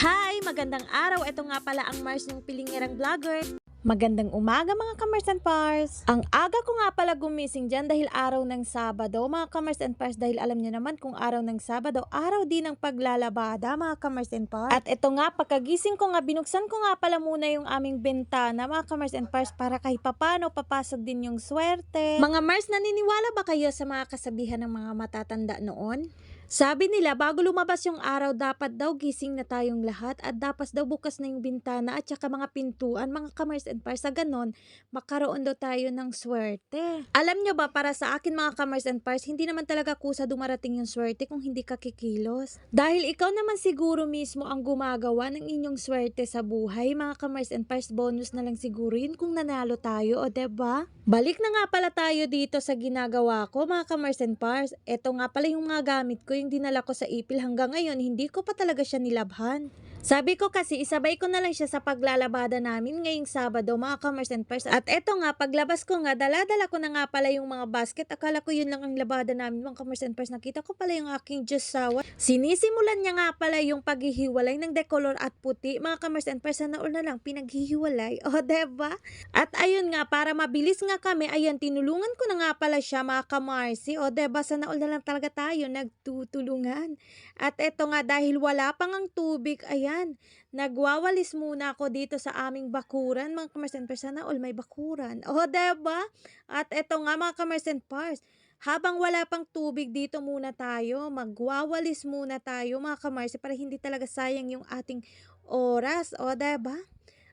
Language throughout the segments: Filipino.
Hi! Magandang araw! Ito nga pala ang Mars ng Pilingirang Vlogger. Magandang umaga mga kamers and pars. Ang aga ko nga pala gumising dyan dahil araw ng Sabado mga kamers and pars dahil alam niyo naman kung araw ng Sabado, araw din ng paglalabada mga kamers and pars. At ito nga, pagkagising ko nga, binuksan ko nga pala muna yung aming bentana mga kamers and pars para kahit papano papasok din yung swerte. Mga Mars, naniniwala ba kayo sa mga kasabihan ng mga matatanda noon? Sabi nila, bago lumabas yung araw, dapat daw gising na tayong lahat at dapat daw bukas na yung bintana at saka mga pintuan, mga kamers and pars. Sa ganon, makaroon daw tayo ng swerte. Alam nyo ba, para sa akin mga kamers and pars, hindi naman talaga kusa dumarating yung swerte kung hindi ka kikilos. Dahil ikaw naman siguro mismo ang gumagawa ng inyong swerte sa buhay, mga kamers and pars, bonus na lang siguro yun kung nanalo tayo, o ba? Balik na nga pala tayo dito sa ginagawa ko, mga kamers and pars. Ito nga pala yung mga gamit ko, yung dinala ko sa ipil hanggang ngayon, hindi ko pa talaga siya nilabhan. Sabi ko kasi, isabay ko na lang siya sa paglalabada namin ngayong Sabado, mga kamers and pars. At eto nga, paglabas ko nga, dala-dala ko na nga pala yung mga basket. Akala ko yun lang ang labada namin, mga kamers and pars. Nakita ko pala yung aking Diyos sawa. Sinisimulan niya nga pala yung paghihiwalay ng decolor at puti, mga kamers and pars. Sana all na lang, pinaghihiwalay. O, diba? At ayun nga, para mabilis nga kami, ayan, tinulungan ko na nga pala siya, mga kamarsi. O, diba? Sana all na lang talaga tayo nagtutulungan. At eto nga, dahil wala pang ang tubig, ayan, nagwawalis muna ako dito sa aming bakuran, mga kamers and pars. Sana all may bakuran. O, diba? At eto nga, mga kamers and pars, habang wala pang tubig dito muna tayo, magwawalis muna tayo mga kamarsi para hindi talaga sayang yung ating oras. O, diba?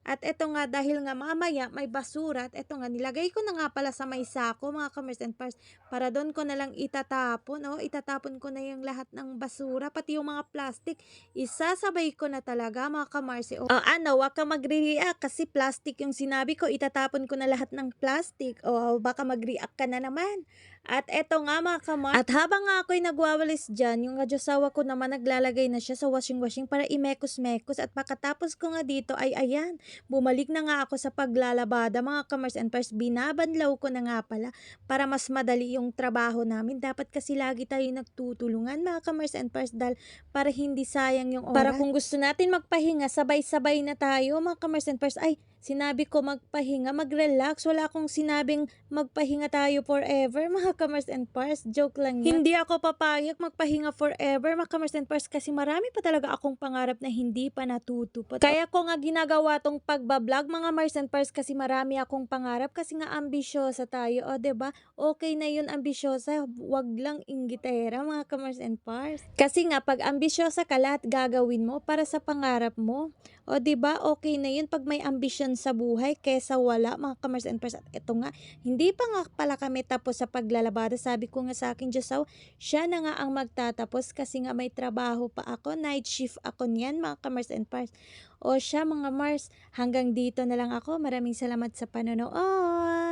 At eto nga, dahil nga mamaya may basura, at eto nga, nilagay ko na nga pala sa may sako, mga kamers and pars, para doon ko na lang itatapon, o, itatapon ko na yung lahat ng basura, pati yung mga plastic, isasabay ko na talaga, mga kamarsi. O, ano, wag ka magre-react, kasi plastic yung sinabi ko, itatapon ko na lahat ng plastic, o, baka mag-react ka na naman. At eto nga mga kamar. At habang nga ako'y nagwawalis dyan, yung radyosawa ko naman naglalagay na siya sa washing-washing para imekos-mekos. At pagkatapos ko nga dito ay ayan, bumalik na nga ako sa paglalabada mga kamars and pars. Binabanlaw ko na nga pala para mas madali yung trabaho namin. Dapat kasi lagi tayo nagtutulungan mga kamars and pars dahil para hindi sayang yung oras. Para kung gusto natin magpahinga, sabay-sabay na tayo mga kamars and pars. Ay, sinabi ko magpahinga, mag-relax. Wala akong sinabing magpahinga tayo forever, mga kamers and pars. Joke lang yan. Hindi ako papayag magpahinga forever, mga kamers and pars, kasi marami pa talaga akong pangarap na hindi pa natutupad. Kaya ko nga ginagawa tong pagbablog, mga mars and pars, kasi marami akong pangarap, kasi nga ambisyosa tayo. O, ba Okay na yun, ambisyosa. Wag lang inggitera, mga kamers and pars. Kasi nga, pag ambisyosa ka, lahat gagawin mo para sa pangarap mo. O, ba Okay na yun pag may ambisyon sa buhay kesa wala, mga kamers and pars. At ito nga, hindi pa nga pala kami tapos sa paglalabada. Sabi ko nga sa akin, Diyosaw, siya na nga ang magtatapos kasi nga may trabaho pa ako. Night shift ako niyan, mga kamers and pars. O siya, mga Mars, hanggang dito na lang ako. Maraming salamat sa panonood.